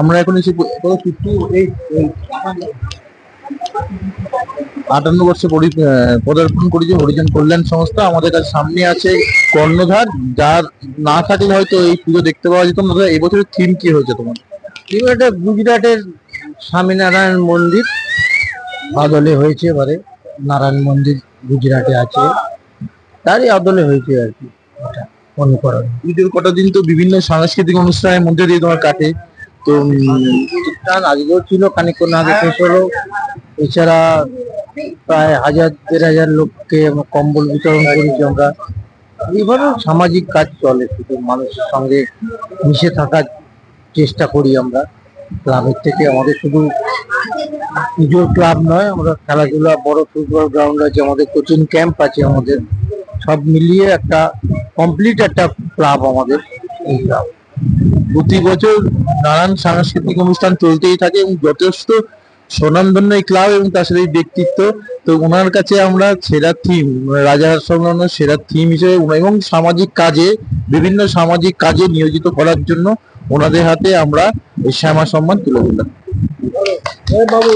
আমরা এখন এসে আটান্ন বর্ষে পদার্পণ করেছে হরিজন কল্যাণ সংস্থা। আমাদের কাছে সামনে আছে কর্ণধার, যার না থাকলে হয়তো এই পুজো দেখতে পাওয়া যেত না। এবছরের থিম কি হয়েছে তোমার? এটা গুজরাটের স্বামীনারায়ণ মন্দির। আদলে হয়েছে এবারে। নারায়ণ মন্দির গুজরাটে আছে। তারই আদলে হয়েছে আর কি এটা অনুকরণ। পুজোর কটা দিন তো বিভিন্ন সাংস্কৃতিক অনুষ্ঠানের মধ্যে দিয়ে তোমার কাটে। তো অনুষ্ঠান আজকেও ছিল খানিকক্ষণ আগে শেষ হলো। এছাড়া প্রায় হাজার দেড় হাজার লোককে কম্বল বিতরণ করেছি আমরা। এইভাবে সামাজিক কাজ চলে শুধু মানুষের সঙ্গে মিশে থাকার চেষ্টা করি আমরা। ক্লাবের থেকে আমাদের শুধু পুজোর ক্লাব নয় আমরা খেলাধুলা, বড় ফুটবল গ্রাউন্ড আছে, আমাদের কোচিং ক্যাম্প আছে, আমাদের সব মিলিয়ে একটা কমপ্লিট একটা ক্লাব আমাদের এই ক্লাব প্রতি বছর নানান সাংস্কৃতিক অনুষ্ঠান চলতেই থাকে এবং যথেষ্ট স্বনামধন্য এই ক্লাব এবং তার সাথে ব্যক্তিত্ব। তো ওনার কাছে আমরা সেরা থিম রাজার সংলগ্ন সেরা থিম হিসেবে এবং সামাজিক কাজে, বিভিন্ন সামাজিক কাজে নিয়োজিত করার জন্য ওনাদের হাতে আমরা এই শ্যামা সম্মান তুলে দিলাম। বাবু